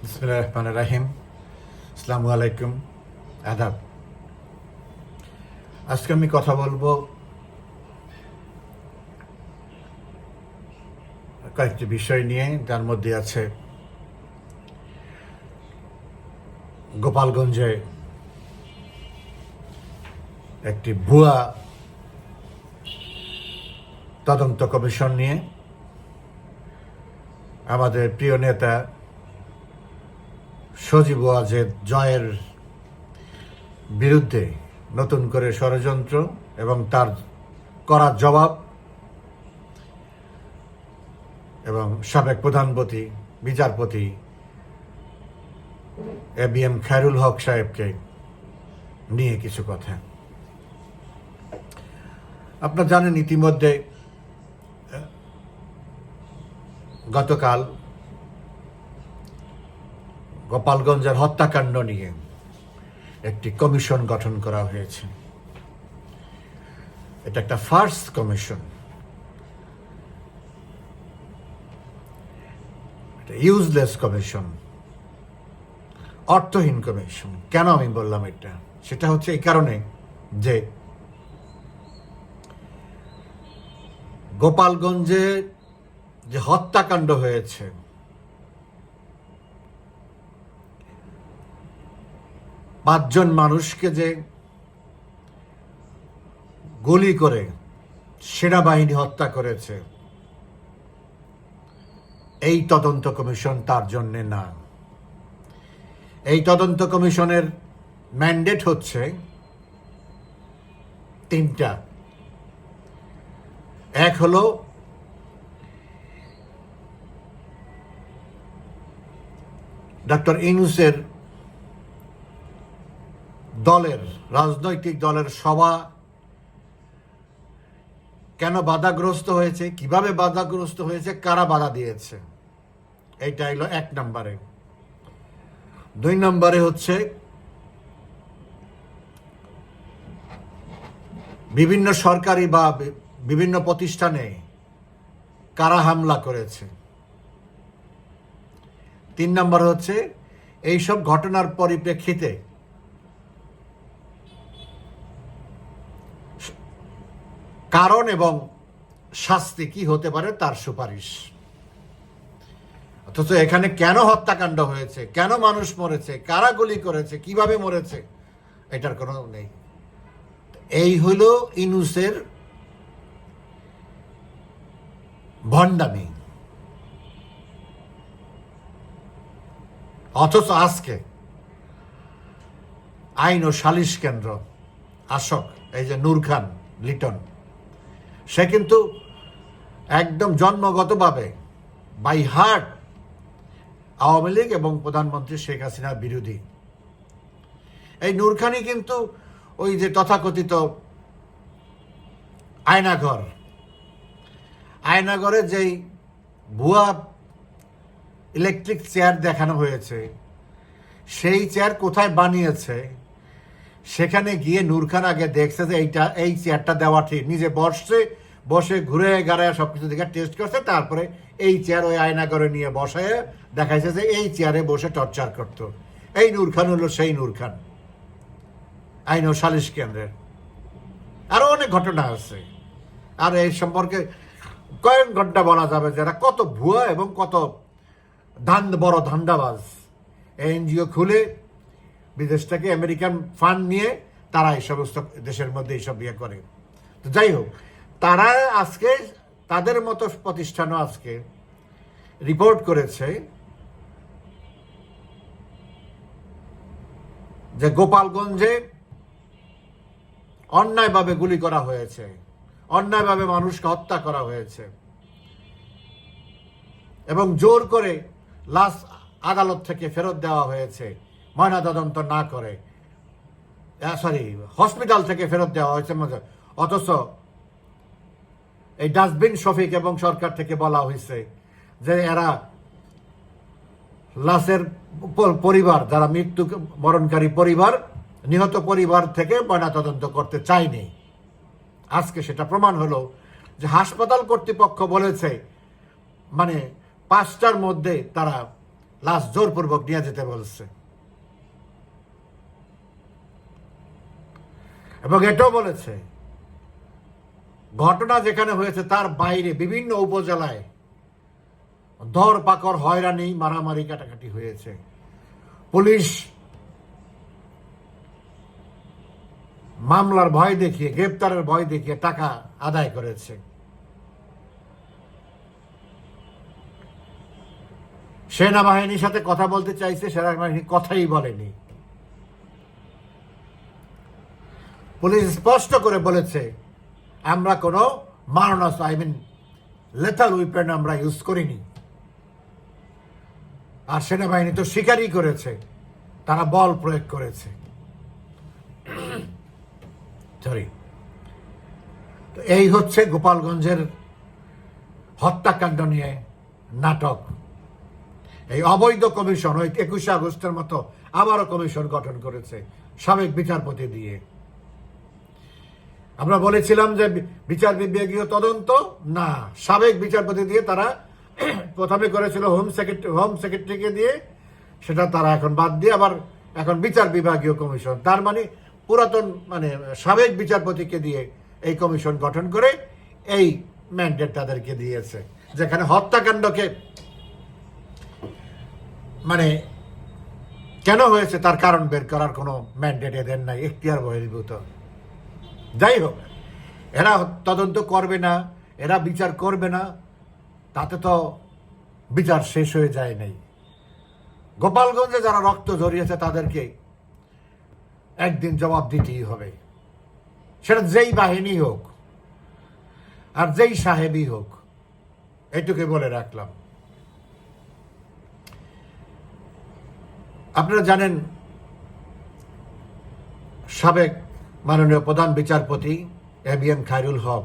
রাহিম আসসালামু আলাইকুম আদাব আজকে আমি কথা বলব কয়েকটি বিষয় নিয়ে, যার মধ্যে আছে গোপালগঞ্জে একটি ভুয়া তদন্ত কমিশন নিয়ে আমাদের প্রিয় নেতা সজীব ওয়াজেদ জয়ের বিরুদ্ধে নতুন করে ষড়যন্ত্র এবং তার করা জবাব এবং সাবেক প্রধানপতি, বিচারপতি A B M Khairul Haque সাহেবকে নিয়ে কিছু কথা। আপনারা জানেন ইতিমধ্যে গতকাল গোপালগঞ্জের হত্যাকাণ্ড নিয়ে একটি কমিশন গঠন করা হয়েছে। এটা একটা ফার্স্ট কমিশন। Useless commission. অর্থহীন কমিশন। কেন আমি বললাম এটা? সেটা হচ্ছে এই কারণে যে গোপালগঞ্জে যে হত্যাকাণ্ড হয়েছে পাঁচজন মানুষকে যে গুলি করে সেনাবাহিনী হত্যা করেছে, এই তদন্ত কমিশন তার জন্যে না। এই তদন্ত কমিশনের ম্যান্ডেট হচ্ছে তিনটা। এক হলো ডক্টর ইনুসের দলের, রাজনৈতিক দলের সভা কেন বাধাগ্রস্ত হয়েছে, কীভাবে বাধাগ্রস্ত হয়েছে, কারা বাধা দিয়েছে? এইটা হলো এক নম্বরে। দুই নম্বরে হচ্ছে বিভিন্ন সরকারি বা বিভিন্ন প্রতিষ্ঠানে কারা হামলা করেছে। তিন নম্বর হচ্ছে, এইসব ঘটনার পরিপ্রেক্ষিতে কারণ এবং শাস্তি কি হতে পারে তার সুপারিশ। অথচ এখানে কেন হত্যাকাণ্ড হয়েছে? কেন মানুষ মরেছে? কারা গুলি করেছে? কীভাবে মরেছে? এটার কোনো নেই। এই হইল ইনুসের ভণ্ডামি। অথচ আজকে আইন ও সালিশ কেন্দ্র, আসক, এই যে নূর খান, লিটন সে কিন্তু একদম জন্মগতভাবে বাই হার্ট আওয়ামী লীগ এবং প্রধানমন্ত্রী শেখ হাসিনার বিরোধী। এই নূরখানি কিন্তু ওই যে তথাকথিত আয়নাঘর। আয়নাঘরে যেই ভুয়া ইলেকট্রিক চেয়ার দেখানো হয়েছে, সেই চেয়ার কোথায় বানিয়েছে সেখানে গিয়ে নূরখান আগে দেখছে যে এইটা, এই চেয়ারটা দেওয়া ঠিক। নিজে বসছে, বসে ঘুরে গাড়ায় সব কিছু দেখে টেস্ট করছে, তারপরে এই চেয়ার ওই আয়না করে নিয়ে বসায় দেখাইছে যে এই চেয়ারে বসে টর্চার করতো। এই নূর খান হলো সেই নূর খান আইন ও সালিশ কেন্দ্রের। আরও অনেক ঘটনা আছে। আর এই সম্পর্কে কয়েক ঘণ্টা বলা যাবে যারা কত ভুয়া এবং কত ধান বড় ধান্দাবাজ। এনজিও খুলে বিদেশ থেকে আমেরিকান ফান্ড নিয়ে তারা এই সমস্ত দেশের মধ্যে এইসব ইয়ে করে। তো যাই হোক, তারা আজকে তাদের মতো প্রতিষ্ঠানও আজকে রিপোর্ট করেছে যে গোপালগঞ্জে অন্যায়ভাবে গুলি করা হয়েছে, অন্যায়ভাবে মানুষকে হত্যা করা হয়েছে এবং জোর করে লাশ আদালত থেকে ফেরত দেওয়া হয়েছে। ময়নাতদন্ত না করে। সরি হসপিটাল থেকে ফেরত দেওয়া হয়েছে অথচ এই ডাস্টবিন শফিক এবং সরকার থেকে বলা হয়েছে যে এরা লাশের পরিবার, যারা মৃত্যু বরণকারী পরিবার, নিহত পরিবার থেকে ময়নাতদন্ত করতে চায়নি। আজকে সেটা প্রমাণ হলো যে হাসপাতাল কর্তৃপক্ষ বলেছে মানে পাঁচটার মধ্যে তারা লাশ জোরপূর্বক নিয়ে যেতে বলছে। এবং এটাও বলেছে, ঘটনা যেখানে হয়েছে তার বাইরে বিভিন্ন উপজেলায় ধর পাকর হয়রানি, মারামারি কাটাকাটি হয়েছে। পুলিশ মামলার ভয় দেখিয়ে, গ্রেপ্তারের ভয় দেখিয়ে টাকা আদায় করেছে। সেনাবাহিনীর সাথে কথা বলতে চাইছে, সেনাবাহিনী কথাই বলেনি। পুলিশ স্পষ্ট করে বলেছে, আমরা কোনো মারণাস্ত্র আই মিন লেথাল উইপেন আমরা ইউজ করিনি। আর সেনাবাহিনী তো স্বীকারই করেছে, তারা বল প্রয়োগ করেছে। সরি তো এই হচ্ছে গোপালগঞ্জের হত্যাকাণ্ড নিয়ে নাটক। এই অবৈধ কমিশন, ওই একুশে আগস্টের মতো আবারও কমিশন গঠন করেছে সাবেক বিচারপতি দিয়ে। আমরা বলেছিলাম যে বিচার বিভাগীয় তদন্ত? না। সাবেক বিচারপতি দিয়ে তারা প্রথমে করেছিল হোম সেক্রেটারি হোম সেক্রেটারিকে দিয়ে, সেটা তারা এখন বাদ দিয়ে আবার এখন বিচার বিভাগীয় কমিশন। তার মানে পুরাতন মানে সাবেক বিচারপতিকে দিয়ে এই কমিশন গঠন করে এই ম্যান্ডেট তাদেরকে দিয়েছে। যেখানে হত্যাকাণ্ডকে মানে কেন হয়েছে তার কারণ বের করার কোনো ম্যান্ডেট এদের নাই, এখতিয়ার বহির্ভূত। যাই হোক, এরা তদন্ত করবে না, এরা বিচার করবে না, তাতে তো বিচার শেষ হয়ে যায় নাই। গোপালগঞ্জে যারা রক্ত জড়িয়েছে তাদেরকে একদিন জবাব দিতেই হবে। সেটা যেই বাহিনী হোক আর যেই সাহেবই হোক এটুকুই বলে রাখলাম। আপনারা জানেন, সাবেক মাননীয় প্রধান বিচারপতি A B M Khairul Haque,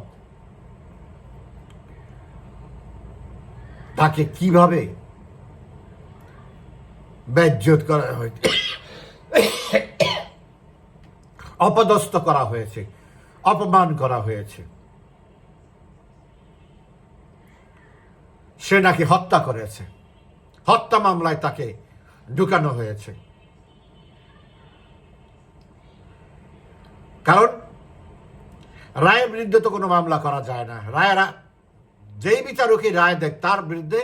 তাকে কীভাবে বেজ্জত করা হয়েছে, অপদস্থ করা হয়েছে, অপমান করা হয়েছে, সে নাকি হত্যা করেছে, হত্যা মামলায় তাকে ঢুকানো হয়েছে। কারণ রায়ের বিরুদ্ধে তো কোনো মামলা করা যায় না। রায়েরা যেই বিচারকই রায় দেখ, তার বিরুদ্ধে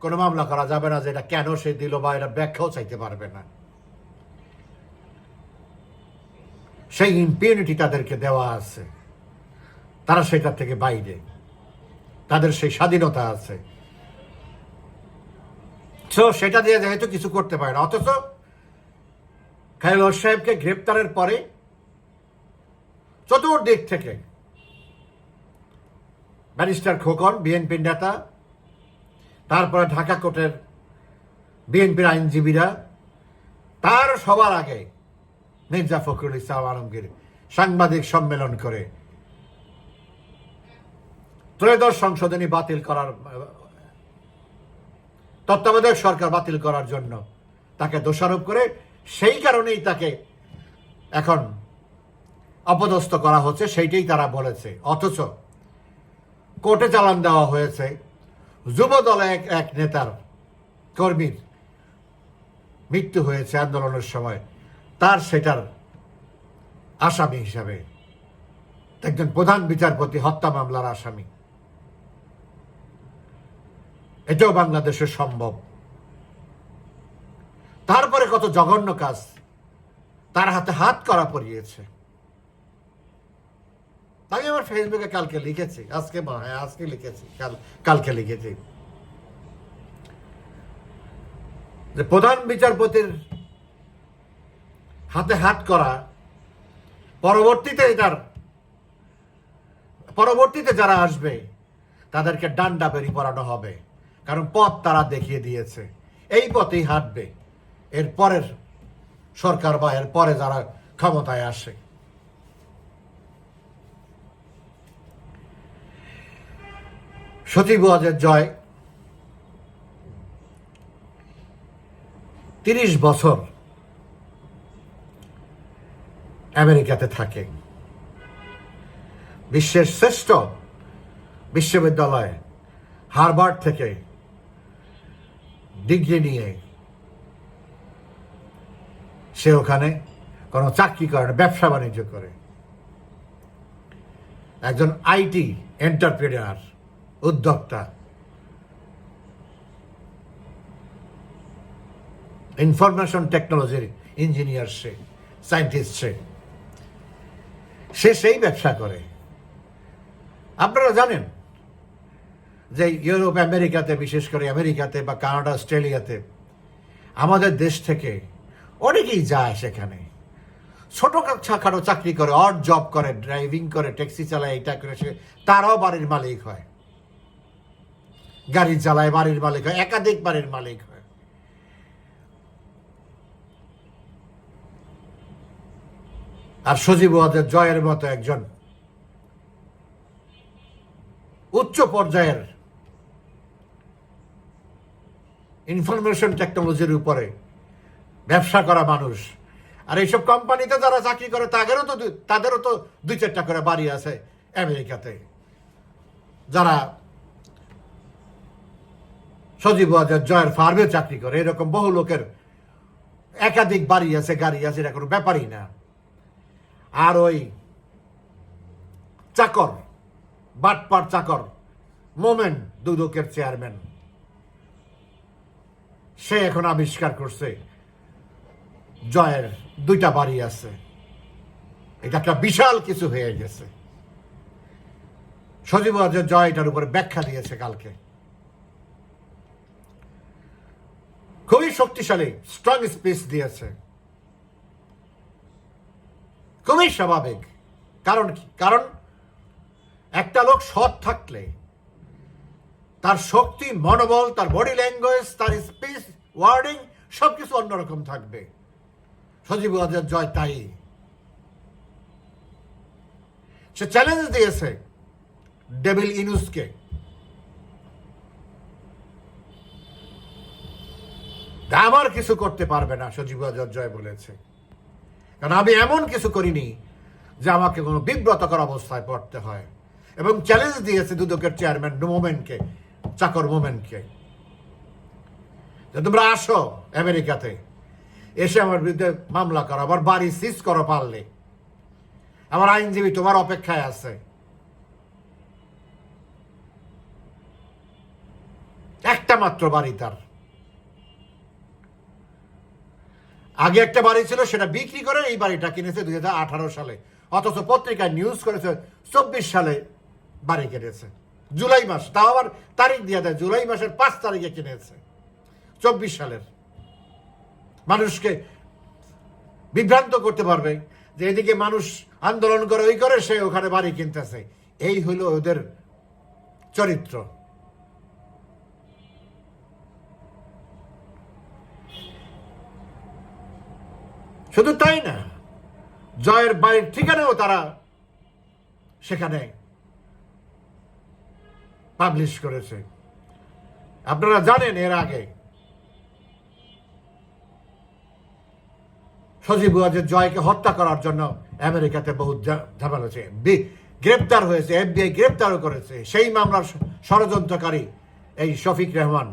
কোনো মামলা করা যাবে না যে এটা কেন সে দিল বা এটা ব্যাখ্যাও চাইতে পারবে না। সেই ইম্পিউনিটি তাদেরকে দেওয়া আছে। তারা সেটা থেকে বাইরে। তাদের সেই স্বাধীনতা আছে। তো সেটা দিয়ে যেহেতু কিছু করতে পারে না, অথচ হক সাহেবকে গ্রেপ্তারের পরে চতুর্দিক থেকে ব্যারিস্টার খোকন, বিএনপির নেতা, তারপরে ঢাকা কোর্টের বিএনপির আইনজীবীরা, তার সবার আগে মির্জা ফখরুল ইসলাম আলমগীর সাংবাদিক সম্মেলন করে ত্রয়োদশ সংশোধনী বাতিল করার, তত্ত্বাবধায়ক সরকার বাতিল করার জন্য তাকে দোষারোপ করে, সেই কারণেই তাকে এখন অপদস্থ করা হচ্ছে, সেইটাই তারা বলেছে। অথচ কোর্টে চালান দেওয়া হয়েছে। যুব দলে এক এক নেতার কর্মীর মৃত্যু হয়েছে আন্দোলনের সময়। তার সেটার আসামি হিসাবে একজন প্রধান বিচারপতি হত্যা মামলার আসামি। এটাও বাংলাদেশে সম্ভব। তারপরে কত জঘন্য কাজ তার হাতে হাত করা পড়িয়েছে। আমি আমার ফেসবুকে কালকে লিখেছি। আজকে হয়, আজকে লিখেছি। কাল, কালকে লিখেছি। যে প্রধান বিচারপতির হাতে হাত করা, পরবর্তীতে এটার, পরবর্তীতে যারা আসবে, তাদেরকে ডান্ডা বেরি পড়ানো হবে। কারণ পথ তারা দেখিয়ে দিয়েছে। এই পথেই হাঁটবে। এর পরের সরকার বা এর পরে যারা ক্ষমতায় আসে। ওয়াজের জয়। তিরিশ বছর আমেরিকাতে থাকে। বিশ্বের শ্রেষ্ঠ বিশ্ববিদ্যালয় হারবার্ড থেকে ডিগ্রি নিয়ে সে ওখানে কোনো চাকরি করে না, ব্যবসা বাণিজ্য করে। একজন আইটি এন্টারপ্রেনার উদ্যোক্তা। ইনফরমেশন টেকনোলজির ইঞ্জিনিয়ার সে সায়েন্টিস্ট সে। সে সেই ব্যবসা করে। আপনারা জানেন যে ইউরোপ, আমেরিকাতে, বিশেষ করে আমেরিকাতে বা কানাডা, অস্ট্রেলিয়াতে, আমাদের দেশ থেকে অনেকেই যায় সেখানে। ছোট খাটো চাকরি করে অড জব করে ড্রাইভিং করে ট্যাক্সি চালায়, এটা করে, সে, তারাও বাড়ির মালিক হয়। গাড়ি চালায়, বাড়ির মালিক হয়, একাধিক বাড়ির মালিক হয়। আর সজীব জয়ের মতো একজন উচ্চ পর্যায়ের ইনফরমেশন টেকনোলজির উপরে ব্যবসা করা মানুষ। আর এইসব কোম্পানিতে যারা চাকরি করে, তাদেরও তো তাদেরও তো দুই চারটা করে বাড়ি আছে আমেরিকাতে। যারা সজীব জয়ের ফার্মে চাকরি করে, এরকম বহু লোকের একাধিক বাড়ি আছে, গাড়ি আছে, এটা কোনো ব্যাপারই না। আর ওই চাকর, বাটপার চাকর, মোমেন দুদকের চেয়ারম্যান, সে এখন আবিষ্কার করছে, জয়ের দুইটা বাড়ি আছে। এটা একটা বিশাল কিছু হয়ে গেছে। সজীব জয় এটার উপরে ব্যাখ্যা দিয়েছে কালকে। খুবই শক্তিশালী স্ট্রং স্পেস দিয়েছে। খুবই স্বাভাবিক। কারণ কি? কারণ একটা লোক সৎ থাকলে, তার শক্তি, মনোবল, তার বডি ল্যাঙ্গুয়েজ তার স্পিচ ওয়ার্ডিং সবকিছু অন্যরকম থাকবে। সজীব জয় তাই। সে চ্যালেঞ্জ দিয়েছে ডেভিল ইনুসকে। আমার কিছু করতে পারবে না, সজীব জয় বলেছে। কারণ আমি এমন কিছু করিনি যে আমাকে কোনো বিব্রতকর অবস্থায় পড়তে হয়। এবং চ্যালেঞ্জ দিয়েছে দুদকের চেয়ারম্যান মোমেনকে চাকর মোমেনকে যে তোমরা আসো আমেরিকাতে, এসে আমার বিরুদ্ধে মামলা করো আমার বাড়ি সিজ করো পারলে। আমার আইনজীবী তোমার অপেক্ষায় আছে। একটা মাত্র বাড়ি তার। আগে একটা বাড়ি ছিল, সেটা বিক্রি করে এই বাড়িটা কিনেছে দুই হাজার আঠারো সালে। অথচ পত্রিকায় নিউজ করেছে, চব্বিশ সালে বাড়ি কিনেছে জুলাই মাস, তাও আবার তারিখ দিয়ে দেয়, জুলাই মাসের পাঁচ তারিখে কিনেছে। চব্বিশ সালের। মানুষকে বিভ্রান্ত করতে পারবে যে এদিকে মানুষ আন্দোলন করে, ওই করে, সে ওখানে বাড়ি কিনতেছে। এই হলো ওদের চরিত্র। শুধু তাই না, জয়ের বাড়ির ঠিকানাও তারা সেখানে পাবলিশ করেছে। আপনারা জানেন এর আগে সজীব ওয়াজের জয়কে হত্যা করার জন্য আমেরিকাতে বহু ঝামেলা হয়েছে। গ্রেপ্তার হয়েছে, এফবিআই গ্রেপ্তারও করেছে। সেই মামলার ষড়যন্ত্রকারী এই শফিক রহমান,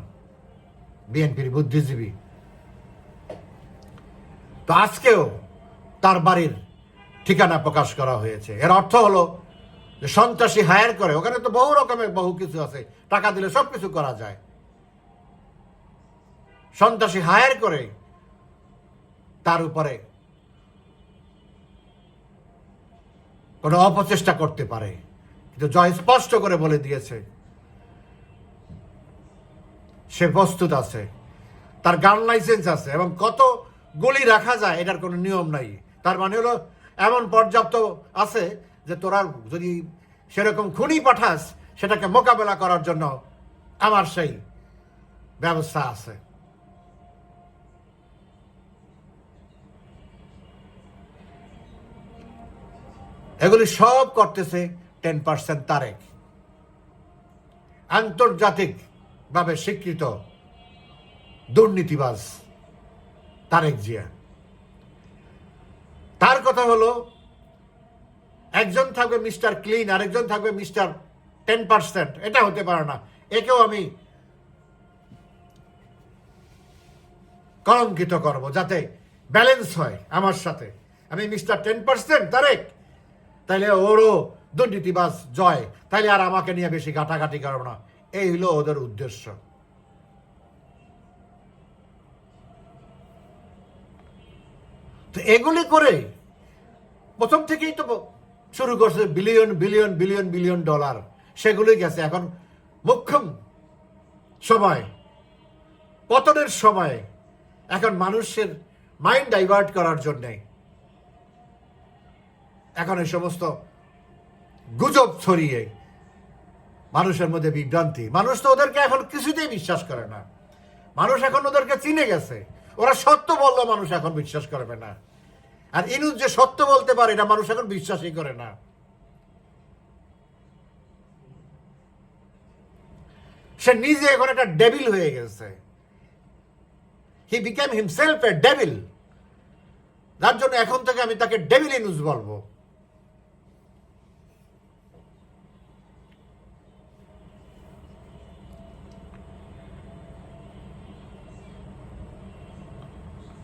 বিএনপির বুদ্ধিজীবী। তো আজকেও তার বাড়ির ঠিকানা প্রকাশ করা হয়েছে। এর অর্থ হলো যে সন্ত্রাসী হায়ার করে, ওখানে তো বহু রকমের বহু কিছু আছে, টাকা দিলে সব কিছু করা যায়। সন্ত্রাসী হায়ার করে তার উপরে কোনো অপচেষ্টা করতে পারে। কিন্তু জয় স্পষ্ট করে বলে দিয়েছে, সে প্রস্তুত আছে, তার গান লাইসেন্স আছে এবং কত গুলি রাখা যায়, এটার কোনো নিয়ম নাই। তার মানে হলো, এমন পর্যাপ্ত আছে যে তোরা যদি সেরকম খুনি পাঠাস, সেটাকে মোকাবেলা করার জন্য আমার সেই ব্যবস্থা আছে। এগুলি সব করতেছে টেন পার্সেন্ট তারেক। আন্তর্জাতিকভাবে স্বীকৃত দুর্নীতিবাজ। তারেক জিয়া। তার কথা হলো, একজন থাকবে মিস্টার ক্লিন, আরেকজন থাকবে মিস্টার টেন পার্সেন্ট। এটা হতে পারে না। একেও আমি কলঙ্কিত করব যাতে ব্যালেন্স হয় আমার সাথে। আমি মিস্টার টেন পার্সেন্ট, তারেক। তাইলে ওরও দুর্নীতিবাজ জয়। তাইলে আর আমাকে নিয়ে বেশি ঘাটাঘাটি করব না। এই হলো ওদের উদ্দেশ্য। তো এগুলি করে প্রথম থেকেই তো শুরু করছে billion billion billion billion dollar সেগুলোই গেছে। এখন মুখ্যম সময়, পতনের সময়। এখন মানুষের মাইন্ড ডাইভার্ট করার জন্যে। এখন এই সমস্ত গুজব ছড়িয়ে মানুষের মধ্যে বিভ্রান্তি। মানুষ তো ওদেরকে এখন কিছুতেই বিশ্বাস করে না। মানুষ এখন ওদেরকে চিনে গেছে। ওরা সত্য বললে মানুষ এখন বিশ্বাস করবে না। আর ইনুজ যে সত্য বলতে পারে না মানুষ এখন বিশ্বাসই করে না। সে নিজে এখন একটা ডেভিল হয়ে গেছে। He became himself a devil যার জন্য এখন থেকে আমি তাকে ডেভিল ইনুজ বলব।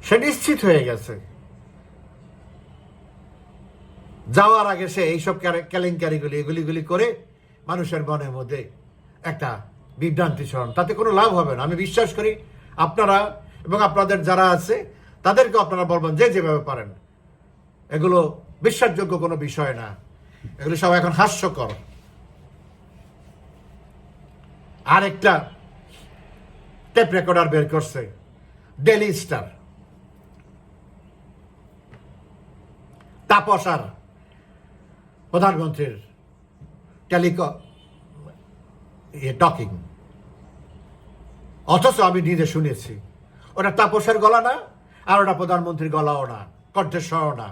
সে নিশ্চিত হয়ে গেছে। যাওয়ার আগে সে এইসব কেলেঙ্কারিগুলি এগুলিগুলি করে মানুষের মনের মধ্যে একটা বিভ্রান্তি স্মরণ তাতে কোনো লাভ হবে না। আমি বিশ্বাস করি আপনারা এবং আপনাদের যারা আছে তাদেরকে আপনারা বলবেন যে যেভাবে পারেন। এগুলো বিশ্বাসযোগ্য কোনো বিষয় না। এগুলো সব এখন হাস্যকর। আর একটা টেপ রেকর্ডার বের করছে। ডেলি স্টার তাপসার প্রধানমন্ত্রীর টেলিক টকিং অথচ আমি নিজে শুনেছি, ওটা তাপসের গলা না, আর ওটা প্রধানমন্ত্রীর গলাও না, কণ্ঠস্বরও না।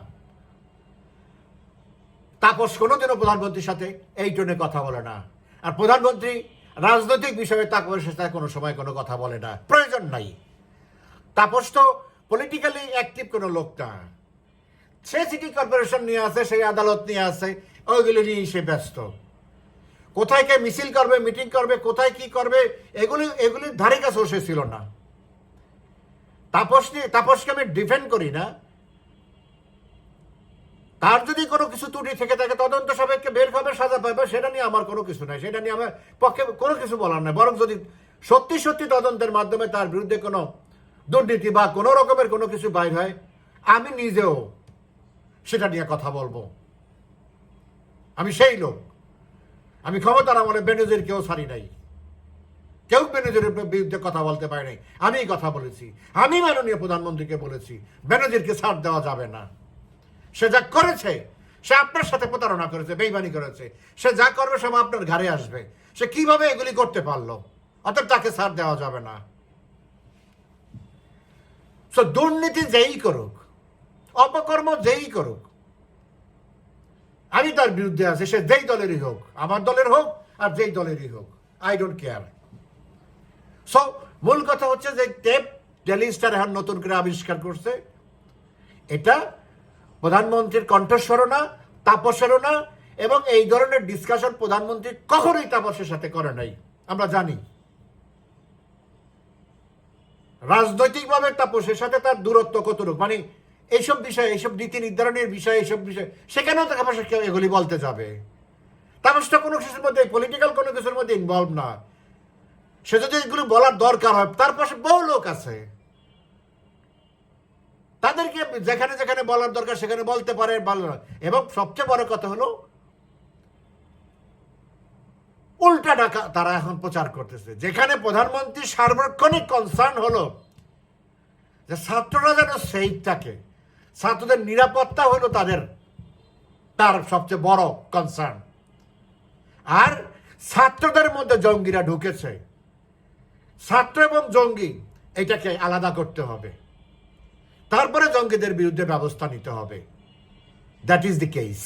তাপস কোনোদিনও প্রধানমন্ত্রীর সাথে এই টোনে কথা বলে না। আর প্রধানমন্ত্রী রাজনৈতিক বিষয়ে তাপসের সাথে কোনো সময় কোনো কথা বলে না। প্রয়োজন নাই। তাপস তো পলিটিক্যালি অ্যাক্টিভ কোনো লোক না। সে সিটি কর্পোরেশন নিয়ে আসে সেই আদালত নিয়ে আসে ওইগুলি নিয়েই সে ব্যস্ত। কোথায় কে মিছিল করবে, মিটিং করবে, কোথায় কি করবে, এগুলি এগুলির ধারে কাছেও সে ছিল না। তাপস নিয়ে তাপসকে আমি ডিফেন্ড করি না। তার যদি কোনো কিছু ত্রুটি থেকে থাকে, তদন্ত সাপেক্ষে বের হবে সাজা পাবে, সেটা নিয়ে আমার কোনো কিছু নাই, সেটা নিয়ে আমার পক্ষে কোনো কিছু বলার নাই। বরং যদি সত্যি সত্যি তদন্তের মাধ্যমে তার বিরুদ্ধে কোনো দুর্নীতি বা কোনো রকমের কোনো কিছু বাইর হয়, আমি নিজেও সেটা নিয়ে কথা বলব। আমি সেই লোক। আমি ক্ষমতার আমলে বেনজির কেউ সারি নাই। কেউ বেনজিরের বিরুদ্ধে কথা বলতে পারে নাই। আমি কথা বলেছি। আমি মাননীয় প্রধানমন্ত্রীকে বলেছি বেনজিরকে ছাড় দেওয়া যাবে না। সে যা করেছে সে আপনার সাথে প্রতারণা করেছে বেইমানি করেছে। সে যা করবে সব আপনার ঘরে আসবে। সে কীভাবে এগুলি করতে পারল? অতএব তাকে ছাড় দেওয়া যাবে না। So, দুর্নীতি যেই করুক অপকর্ম যেই করুক, আমি তার বিরুদ্ধে আছি, সে যেই দলেরই হোক, আমার দলের হোক আর যেই দলেরই হোক আই ডোন্ট কেয়ার সো মূল কথা হচ্ছে যে টেপ টেলিস্টার এখন নতুন করে আবিষ্কার করছে। এটা প্রধানমন্ত্রীর তাপসেরও না, এবং এই ধরনের ডিসকাশন প্রধানমন্ত্রী কখনোই তাপসের সাথে করে নাই, আমরা জানি। রাজনৈতিকভাবে তাপসের সাথে তার দূরত্ব কতটুকু? মানে এইসব বিষয়ে এইসব নীতি নির্ধারণের বিষয় এইসব বিষয়, সেখানেও তাপস কেউ এগুলি বলতে যাবে। তাপসটা কোনো কিছুর মধ্যে পলিটিক্যাল কোনো কিছুর মধ্যে ইনভলভ না। সে যদি এগুলো বলার দরকার হয়, তার পাশে বহু লোক আছে। তাদেরকে যেখানে যেখানে বলার দরকার, সেখানে বলতে পারে এবং সবচেয়ে বড় কথা হলো, উল্টা ডাকা তারা এখন প্রচার করতেছে। যেখানে প্রধানমন্ত্রী সার্বক্ষণিক কনসার্ন হলো যে ছাত্ররা যেন সেফ থাকে ছাত্রদের নিরাপত্তা হলো তাদের, তার সবচেয়ে বড় কনসার্ন আর ছাত্রদের মধ্যে জঙ্গিরা ঢুকেছে। ছাত্র এবং জঙ্গি, এটাকে আলাদা করতে হবে। তারপরে জঙ্গিদের বিরুদ্ধে ব্যবস্থা নিতে হবে। দ্যাট ইজ দি কেস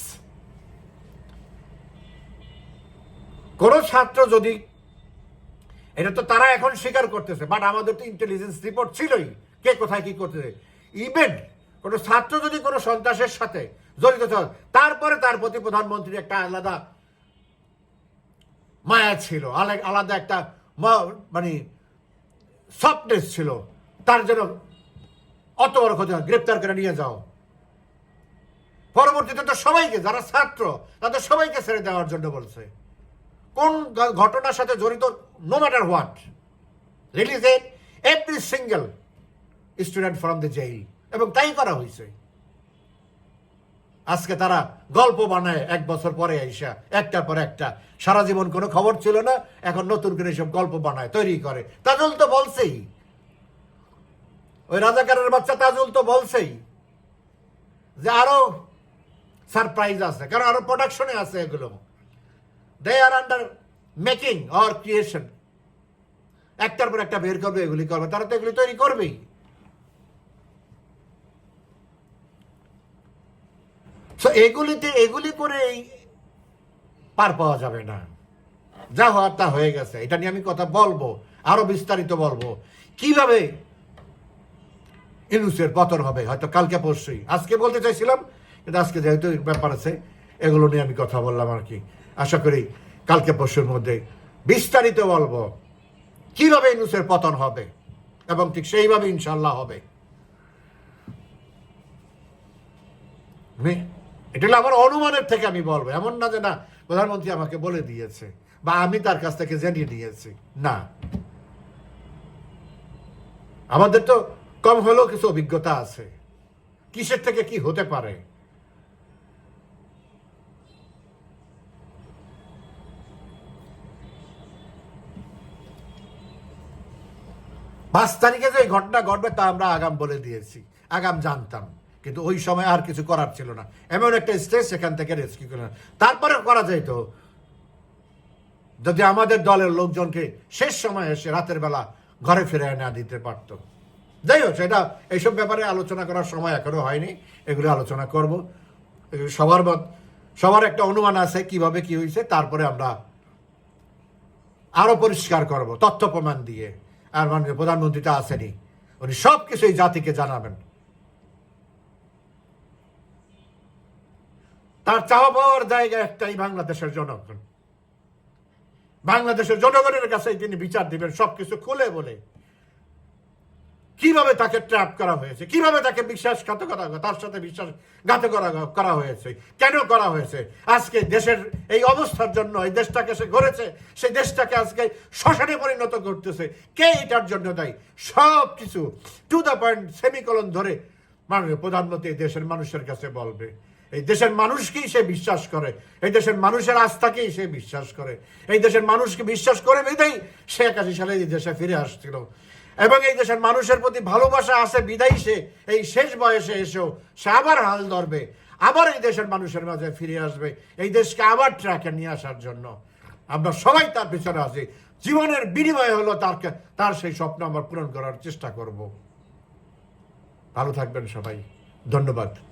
কোন ছাত্র যদি, এটা তো তারা এখন স্বীকার করতেছে বাট আমাদের তো ইন্টেলিজেন্স রিপোর্ট ছিলই, কে কোথায় কি করতেছে? ইভেন কোন ছাত্র যদি কোনো সন্ত্রাসের সাথে জড়িত থাকে তারপরে তার প্রতি প্রধানমন্ত্রীর একটা আলাদা মায়া ছিল আলাদা একটা মানে সফটনেস ছিল। তার জন্য অত বড় হয়, গ্রেপ্তার করে নিয়ে যাও। পরবর্তীতে তো সবাইকে যারা ছাত্র তাদের সবাইকে ছেড়ে দেওয়ার জন্য বলছে। কোন ঘটনার সাথে জড়িত no matter what release every single student from the jail এবং তাই করা হয়েছে। আজকে তারা গল্প বানায় এক বছর পরে আইসা, একটার পর একটা। সারা জীবন কোনো খবর ছিল না, এখন নতুন করে সব গল্প বানায়, তৈরি করে। তাজুল তো বলছেই। ওই রাজাকারের বাচ্চা তাজুল তো বলছেই। যে আরও সারপ্রাইজ আছে, কারণ আরও প্রোডাকশনে আছে এগুলো। They are under making or creation একটার পর একটা বের করবে, এগুলি করবে, তারা তো এগুলি তৈরি করবেই। So, এগুলিতে এগুলি করে পার পাওয়া যাবে না। যা হওয়ার তা হয়ে গেছে। এটা নিয়ে আমি কথা বলব, আরও বিস্তারিত বলব। কীভাবে ইনুসের পতন হবে? হয়তো কালকে পরশুই। আজকে বলতে চাইছিলাম, কিন্তু আজকে যেহেতু ব্যাপার আছে, এগুলো নিয়ে আমি কথা বললাম আর কি। আশা করি কালকে পরশুর মধ্যে বিস্তারিত বলব কীভাবে ইনুসের পতন হবে, এবং ঠিক সেইভাবে ইনশাল্লাহ হবে। এটা আমার অনুমানের থেকে আমি বলব। এমন না যে না, প্রধানমন্ত্রী আমাকে বলে দিয়েছে বা আমি তার কাছ থেকে জেনে নিয়েছি। না। আমাদের তো কম হলেও কিছু অভিজ্ঞতা আছে। কিসের থেকে কি হতে পারে? পাঁচ তারিখে যে ঘটনা ঘটবে তা আমরা আগাম বলে দিয়েছি। আগাম জানতাম। কিন্তু ওই সময় আর কিছু করার ছিল না। এমন একটা স্টেজ সেখান থেকে রেস্কিউ করে। তারপরে করা যাইতো যদি আমাদের দলের লোকজনকে শেষ সময় এসে রাতের বেলা ঘরে ফিরে না দিতে পারতো। যাই হোক, সেটা এইসব ব্যাপারে আলোচনা করার সময় এখনও হয়নি। এগুলো আলোচনা করব। সবার মত- সবার একটা অনুমান আছে কীভাবে কি হয়েছে, তারপরে আমরা আরও পরিষ্কার করব, তথ্য প্রমাণ দিয়ে। আর মাননীয় প্রধানমন্ত্রী তো আসেনি উনি সব কিছুই জাতিকে জানাবেন। তার চাওয়া পাওয়ার জায়গা একটাই বাংলাদেশের জনগণ। বাংলাদেশের জনগণের কাছে তিনি বিচার দিবেন, সবকিছু খুলে বলে। কীভাবে তাকে ট্র্যাপ করা হয়েছে? কীভাবে তাকে বিশ্বাসঘাতকতা তার সাথে বিশ্বাসঘাত করা হয়েছে? কেন করা হয়েছে? আজকে দেশের এই অবস্থার জন্য, এই দেশটাকে সে গড়েছে, সেই দেশটাকে আজকে শ্মশানে পরিণত করতেছে। কে এটার জন্য দায়ী? সব কিছু টু দ্য পয়েন্ট সেমিকলন ধরে মাননীয় প্রধানমন্ত্রী দেশের মানুষের কাছে বলবে। এই দেশের মানুষকেই সে বিশ্বাস করে। এই দেশের মানুষের আস্থাকেই সে বিশ্বাস করে। এই দেশের মানুষকে বিশ্বাস করে বিদায় সে একাশি সালে এই দেশে ফিরে আসছিল। এবং এই দেশের মানুষের প্রতি ভালোবাসা আছে বিদায় সে, এই শেষ বয়সে এসেও সে আবার হাল ধরবে, আবার এই দেশের মানুষের মাঝে ফিরে আসবে, এই দেশকে আবার ট্র্যাকে নিয়ে আসার জন্য। আমরা সবাই তার পিছনে আছি। জীবনের বিনিময়ে হলো তার তার সেই স্বপ্ন আমরা পূরণ করার চেষ্টা করব। ভালো থাকবেন সবাই। ধন্যবাদ।